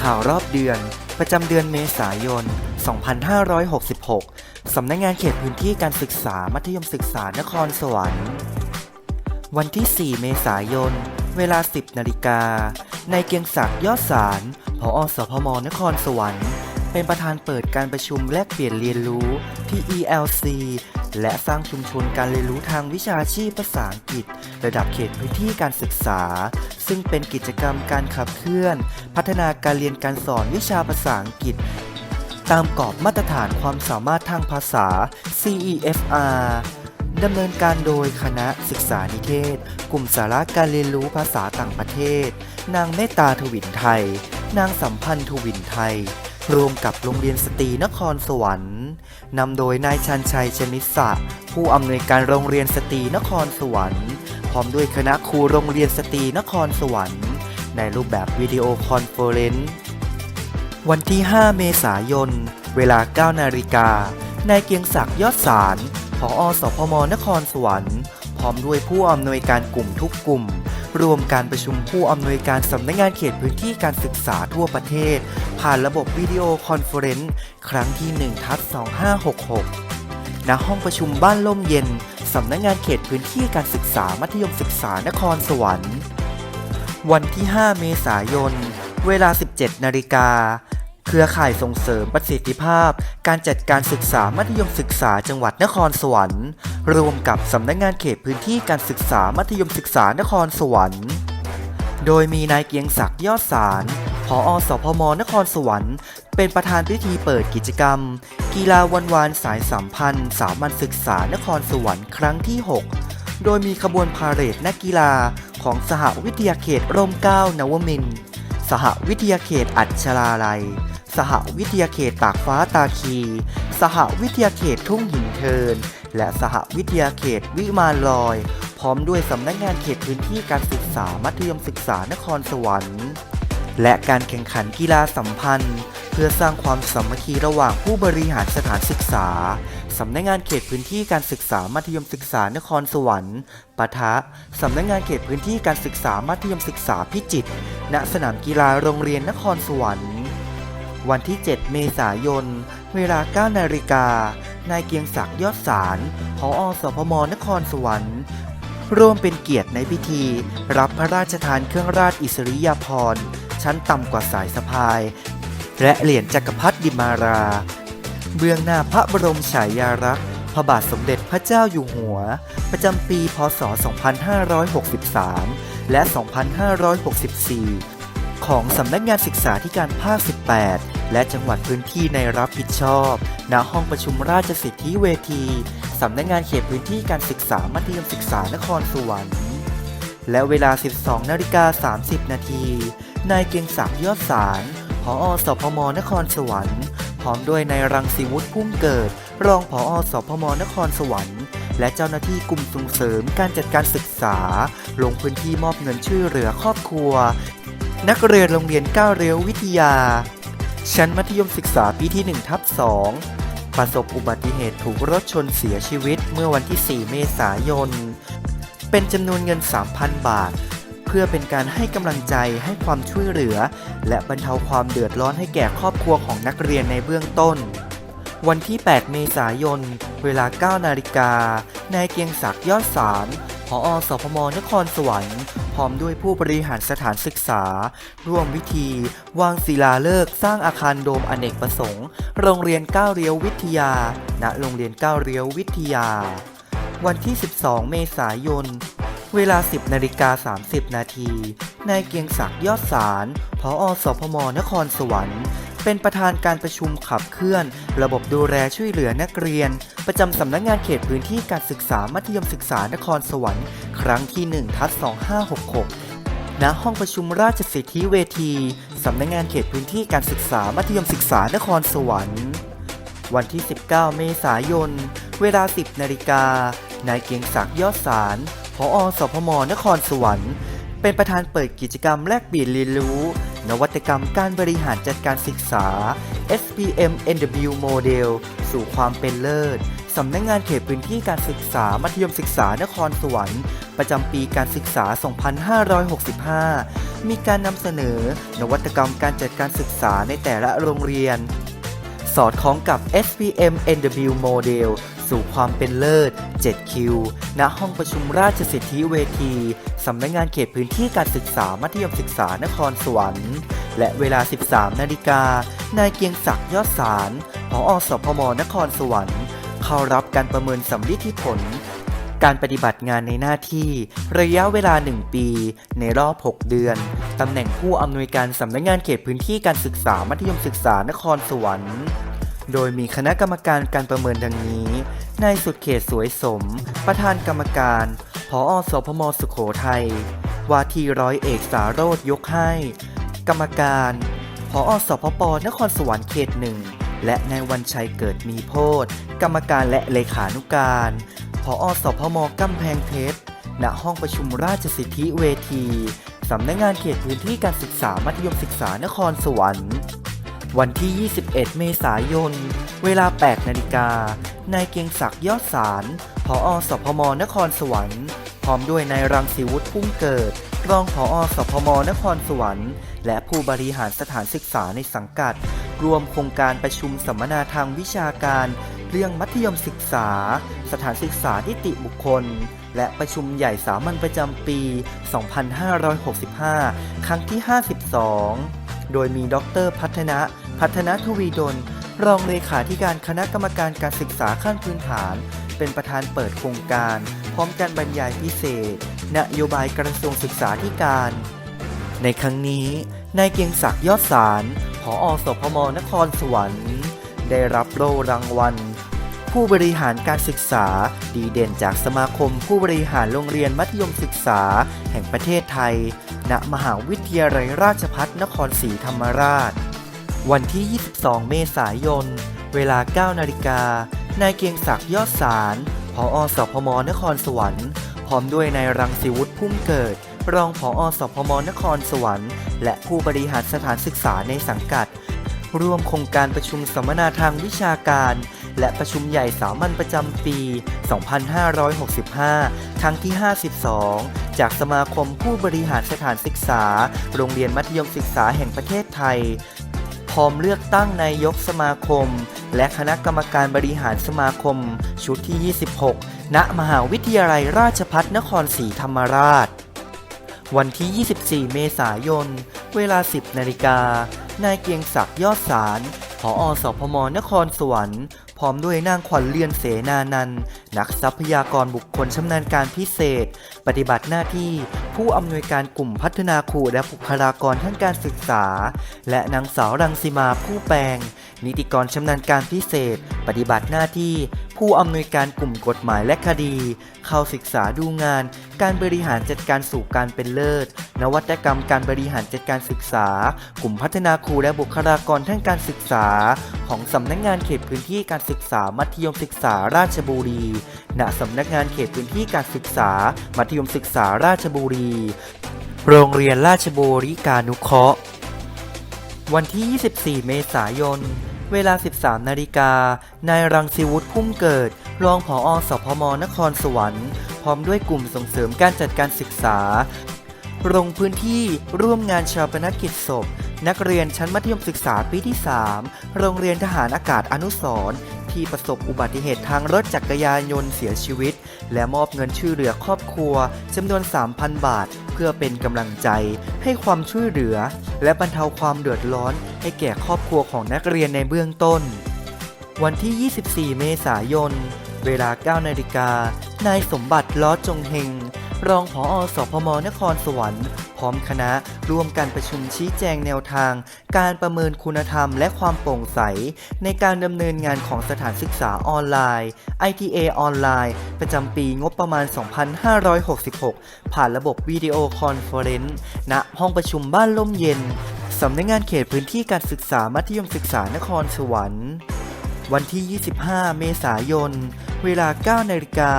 ข่าวรอบเดือน ประจำเดือนเมษายน 2566 สำนักงงานเขตพื้นที่การศึกษามัธยมศึกษานครสวรรค์ วันที่ 4 เมษายน เวลา 10 นาฬิกา ในเกียงศักดิ์ยอดสารผอสพมนครสวรรค์ เป็นประธานเปิดการประชุมแลกเปลี่ยนเรียนรู้ที่ ELC และสร้างชุมชนการเรียนรู้ทางวิชาชีพภาษาอังกฤษ ระดับเขตพื้นที่การศึกษา ซึ่งเป็นกิจกรรมการขับเคลื่อน พัฒนาการเรียนการสอนวิชาภาษาอังกฤษ ตามกรอบมาตรฐานความสามารถทางภาษา CEFR ดำเนินการโดยคณะศึกษานิเทศ กลุ่มสาระการเรียนรู้ภาษาต่างประเทศ นางเมตตาทวินไทย นางสัมพันธ์ทวินไทย รวมกับโรงเรียนสตรีนครสวรรค์ นำโดยนายชันชัยชนิสะผู้อำนวยการโรงเรียนสตรีนครสวรรค์ พร้อมด้วยคณะครูโรงเรียนสตรีนครสวรรค์ ในรูปแบบวิดีโอคอนเฟอเรนซ์วันที่ 5 เมษายน เวลา 9 นาฬิกานายเกียงศักดิ์ยอดสารผอสพมนครสวรรค์ พร้อมด้วยผู้อำนวยการกลุ่มทุกกลุ่ม รวมการประชุมผู้อำนวยการสำนักงานเขตพื้นที่การศึกษาทั่วประเทศ ผ่านระบบวิดีโอคอนเฟอเรนซ์ครั้งที่1ทับ2566 ณ ห้องประชุมบ้านล่มเย็นสำนักงานเขตพื้นที่การศึกษามัธยมศึกษานครสวรรค์ วันที่ 5 เมษายน เวลา 17 นาฬิกา เครือข่ายส่งเสริมประสิทธิภาพ การจัดการศึกษามัธยมศึกษาจังหวัดนครสวรรค์ รวมกับสำนักงานเขตพื้นที่การศึกษามัธยมศึกษานครสวรรค์ โดยมีนายเกียงศักดิ์ยอดสารผอสพมนครสวรรค์ เป็นประธานพิธีเปิดกิจกรรม กีฬาวันวานสายสัมพันธ์ สามัญศึกษานครสวรรค์ครั้งที่ 6 โดยมีขบวนพาเหรดนักกีฬาของสหวิทยาเขตร่มเกล้านวมินทร์สหวิทยาเขตอัจฉราลัย สหวิทยาเขตตากฟ้าตาคี สหวิทยาเขตทุ่งหินเทิน และสหวิทยาเขตวิมานลอย พร้อมด้วยสำนักงานเขตพื้นที่การศึกษามัธยมศึกษานครสวรรค์ และการแข่งขันกีฬาสัมพันธ์ เพื่อสร้างความสามัคคีระหว่างผู้บริหารสถานศึกษาสำนักงานเขตพื้นที่การศึกษามัธยมศึกษานครสวรรค์ปะทะสำนักงานเขตพื้นที่การศึกษามัธยมศึกษาพิจิตรณสนามกีฬาโรงเรียนนครสวรรค์ วันที่ 7 เมษายน เวลา 9 นาฬิกา นายเกียงศักดิ์ยอดสารผอสพมนครสวรรค์ ร่วมเป็นเกียรติในพิธี รับพระราชทานเครื่องราชอิสริยาภรณ์ชั้นต่ำกว่าสายสะพาย และเหรียญจักรพรรดิมารา เบื้องหน้าพระบรมฉายาลักษณ์พระบาทสมเด็จพระเจ้าอยู่หัว ประจำปี พศ 2563 และ 2564 ของสำนักงานศึกษาธิการภาค 18 และจังหวัดพื้นที่ในรับผิดชอบ ณ ห้องประชุมราชสิทธิเวที สำนักงานเขตพื้นที่การศึกษามัธยมศึกษานครสวรรค์ และเวลา 12 นาฬิกา 30 นาที นายเกียงศักดิ์ยอดสารผอสพม นครสวรรค์ พร้อมด้วยนายรังสีวุฒิพุ่มเกิด รองผอสพม นครสวรรค์และเจ้าหน้าที่กลุ่มส่งเสริมการจัดการศึกษา ลงพื้นที่มอบเงินช่วยเหลือครอบครัว นักเรียนโรงเรียนก้าวเรียววิทยา ชั้นมัธยมศึกษาปีที่1ทับ2ประสบอุบัติเหตุถูกรถชนเสียชีวิตเมื่อวันที่ 4 เมษายน เป็นจำนวนเงิน 3,000 บาท เพื่อเป็นการให้กำลังใจให้ความช่วยเหลือ และบรรเทาความเดือดร้อนให้แก่ครอบครัวของนักเรียนในเบื้องต้น วันที่ 8 เมษายน เวลา 9 นาฬิกานายเกียงศักดิ์ยอดสาร ผอสพมนครสวรรค์ พร้อมด้วยผู้บริหารสถานศึกษา ร่วมวิธี วางศิลาฤกษ์สร้างอาคารโดมอเนกประสงค์ โรงเรียนก้าวเรียววิทยา ณ โรงเรียนก้าวเรียววิทยา วันที่ 12 เมษายน เวลา 10นาฬิกา30 นาทีนายเกียงศักดิ์ยอดสารผอสพมนครสวรรค์ เป็นประธานการประชุมขับเคลื่อน ระบบดูแลช่วยเหลือนักเรียน ประจำสำนักงานเขตพื้นที่การศึกษามัธยมศึกษานครสวรรค์ครั้งที่1ทัศ2566ณห้องประชุมราชสิทธิเวที สำนักงานเขตพื้นที่การศึกษามัธยมศึกษานครสวรรค์ วันที่ 19 เมษายน เวลา 10 นาฬิกา นายเกียงศักดิ์ยอดสารผอสพมนครสวรรค์ เป็นประธานเปิดกิจกรรมแลกเปลี่ยนเรียนรู้ นวัตกรรมการบริหารจัดการศึกษา SPM NW Model สู่ความเป็นเลิศ สำนักงานเขตพื้นที่การศึกษา มัธยมศึกษานครสวรรค์ ประจำปีการศึกษา 2565 มีการนำเสนอ นวัตกรรมการจัดการศึกษาในแต่ละโรงเรียน สอดคล้องกับ SPM NW Model สู่ความเป็นเลิศ 7Q ณห้องประชุมราชสิทธิเวที สำนักงานเขตพื้นที่การศึกษามัธยมศึกษานครสวรรค์ และเวลา 13 นาฬิกา นายเกียงศักดิ์ยอดสารผอสพมนครสวรรค์ เข้ารับการประเมินสำลิดที่ผล การปฏิบัติงานในหน้าที่ ระยะเวลา 1 ปี ในรอบ 6 เดือน ตำแหน่งผู้อำนวยการสำนักงานเขตพื้นที่การศึกษามัธยมศึกษานครสวรรค์ โดยมีคณะกรรมการการประเมินดังนี้ นายสุดเขตสวยสม ประธานกรรมการ ผอสพมสุขโขทัย วาทีร้อยเอกสาโรธยกให้ กรรมการ ผอสพปนครสวรรค์เขตหนึ่ง และนายวันชัยเกิดมีโพธกรรมการและเลขานุการ ผอสพมกำแพงเพชร ณ ห้องประชุมราชสิทธิเวที สำนักงานเขตพื้นที่การศึกษามัธยมศึกษานครสวรรค์ วันที่ 21 เมษายน เวลา 8 นาฬิกา นายเกียงศักดิ์ยอดสารผอสพม นครสวรรค์ พร้อมด้วยนายรังสีวุฒิพุ่งเกิด รองผอสพม นครสวรรค์ และผู้บริหารสถานศึกษาในสังกัด รวมโครงการประชุมสัมมนาทางวิชาการ เรื่องมัธยมศึกษา สถานศึกษานิติบุคคล และประชุมใหญ่สามัญประจำปี 2565 ครั้งที่ 52 โดยมีดรพัฒนะ พัฒนทวีดล รองเลขาธิการคณะกรรมการการศึกษาขั้นพื้นฐาน เป็นประธานเปิดโครงการ พร้อมการบรรยายพิเศษ นโยบายกระทรวงศึกษาธิการ ในครั้งนี้ นายเกียงศักดิ์ยอดสารผอสพมนครสวรรค์ ได้รับโล่รางวัล ผู้บริหารการศึกษาดีเด่นจากสมาคมผู้บริหารโรงเรียนมัธยมศึกษาแห่งประเทศไทย ณ มหาวิทยาลัยราชภัฏนครศรีธรรมราช วันที่ 22 เมษายน เวลา 9 นาฬิกา นายเกียงศักดิ์ยอดสารผอสพมนครสวรรค์พร้อมด้วยนายรังสิวุฒิพุ่มเกิด รองผอสพมนครสวรรค์ และผู้บริหารสถานศึกษาในสังกัด ร่วมโครงการประชุมสัมมนาทางวิชาการ และประชุมใหญ่สามัญประจำปี 2565 ครั้งที่ 52 จากสมาคมผู้บริหารสถานศึกษา โรงเรียนมัธยมศึกษาแห่งประเทศไทย พร้อมเลือกตั้งนายกสมาคม และคณะกรรมการบริหารสมาคม ชุดที่ 26 ณ มหาวิทยาลัยราชภัฏนครศรีธรรมราช วันที่ 24 เมษายน เวลา 10 นาฬิกา นายเกียงศักดิ์ยอดสารผอสพมนครสวรรค์ พร้อมด้วยนางขวัญเลียนเสนานัน นักทรัพยากรบุคคลชำนาญการพิเศษ ปฏิบัติหน้าที่ ผู้อำนวยการกลุ่มพัฒนาครูและบุคลากรทางการศึกษา และนางสาวรังสีมาผู้แปลง นิติกรชำนาญการพิเศษ ปฏิบัติหน้าที่ ผู้อำนวยการกลุ่มกฎหมายและคดี เข้าศึกษาดูงาน การบริหารจัดการสู่การเป็นเลิศ นวัตกรรมการบริหารจัดการศึกษา กลุ่มพัฒนาครูและบุคลากรทางการศึกษา ของสำนักงานเขตพื้นที่การศึกษามัธยมศึกษาราชบุรีณสำนักงานเขตพื้นที่การศึกษา มัธยมศึกษาราชบุรี โรงเรียนราชบุรีการนุเคราะห์ วันที่ 24 เมษายน เวลา 13 นาฬิกา นายรังสิวุฒิพุ่มเกิด รองผอสพม นครสวรรค์ พร้อมด้วยกลุ่มส่งเสริมการจัดการศึกษาลงพื้นที่ร่วมงานชาปนกิจศพ นักเรียนชั้นมัธยมศึกษาปีที่ 3 โรงเรียนทหารอากาศอนุสร ที่ประสบอุบัติเหตุทางรถจักรยานยนต์เสียชีวิต และมอบเงินช่วยเหลือครอบครัวจำนวน 3,000 บาท เพื่อเป็นกำลังใจ ให้ความช่วยเหลือ และบรรเทาความเดือดร้อน ให้แก่ครอบครัวของนักเรียนในเบื้องต้น วันที่ 24 เมษายน เวลา 9 นาฬิกานายสมบัติล้อจงเฮง รองผอสพมนครสวรรค์ พร้อมคณะร่วมการประชุมชี้แจงแนวทาง การประเมินคุณธรรมและความโปร่งใส ในการดำเนินงานของสถานศึกษาออนไลน์ ITA ออนไลน์ ประจำปีงบประมาณ 2566 ผ่านระบบวิดีโอคอนเฟอเรนซ์ณห้องประชุมบ้านล่มเย็นสำนักงานเขตพื้นที่การศึกษามัธยมศึกษานครสวรรค์วันที่ 25 เมษายน เวลา 9 นาฬิกา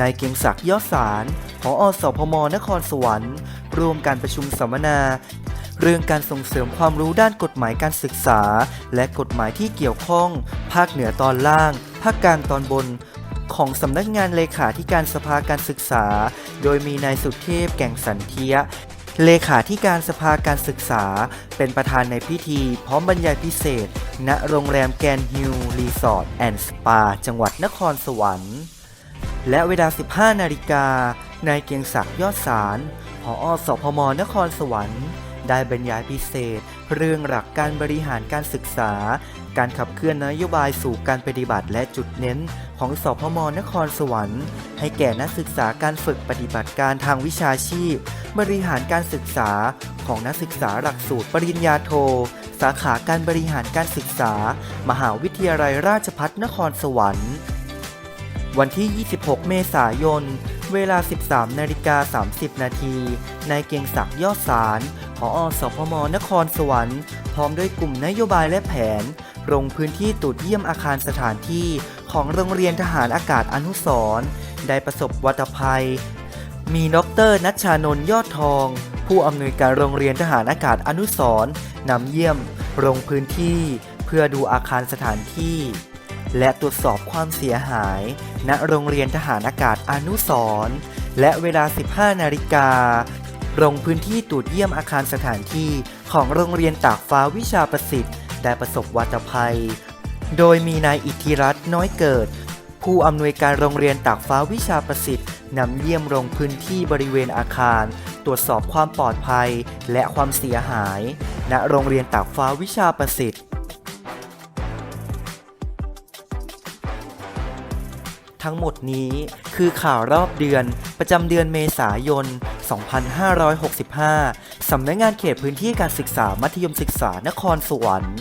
นายเกียงศักดิ์ยอดสาร ผออสพม นครสวรรค์ร่วมการประชุมสัมมนา เรื่องการส่งเสริมความรู้ด้านกฎหมายการศึกษา และกฎหมายที่เกี่ยวข้อง ภาคเหนือตอนล่าง ภาคกลางตอนบน ของสำนักงานเลขาธิการสภาการศึกษา โดยมีนายสุเทพแก่งสันเทียเลขาธิการสภาการศึกษา เป็นประธานในพิธี พร้อมบรรยายพิเศษ ณโรงแรมแกรนฮิลล์รีสอร์ทแอนด์สปา จังหวัดนครสวรรค์ และเวลา 15 นาฬิกา นายเกียงศักดิ์ยอดสารผอสพมนครสวรรค์ ได้บรรยายพิเศษ เรื่องหลักการบริหารการศึกษา การขับเคลื่อนนโยบายสู่การปฏิบัติและจุดเน้นของสพมนครสวรรค์ ให้แก่นักศึกษาการฝึกปฏิบัติการทางวิชาชีพ บริหารการศึกษาของนักศึกษาหลักสูตรปริญญาโท สาขาการบริหารการศึกษา มหาวิทยาลัยราชภัฏนครสวรรค์ วันที่ 26 เมษายน เวลา 13 นาฬิกา 30 นาที นายเกียงศักดิ์ยอดสารผออสพม นครสวรรค์ พร้อมด้วยกลุ่มนโยบายและแผน ลงพื้นที่ตรวจเยี่ยมอาคารสถานที่ของโรงเรียนทหารอากาศอนุสรได้ประสบวัตภัย มีดรนัชชานนยอดทอง ผู้อำนวยการโรงเรียนทหารอากาศอนุสรนำเยี่ยมลงพื้นที่ เพื่อดูอาคารสถานที่ และตรวจสอบความเสียหาย ณ โรงเรียนทหารอากาศอนุสรและเวลา 15 นาฬิกาลงพื้นที่ตรวจเยี่ยมอาคารสถานที่ของโรงเรียนตากฟ้าวิชาประสิทธิ์ ได้ประสบวัตภัย โดยมีนายอิทธิรัตน์น้อยเกิด ผู้อำนวยการโรงเรียนตากฟ้าวิชาประสิทธิ์นำเยี่ยมลงพื้นที่บริเวณอาคาร ตรวจสอบความปลอดภัย และความเสียหาย ณโรงเรียนตากฟ้าวิชาประสิทธิ์ ทั้งหมดนี้คือข่าวรอบเดือนประจำเดือนเมษายน 2565 สำนักงานเขตพื้นที่การศึกษามัธยมศึกษานครสวรรค์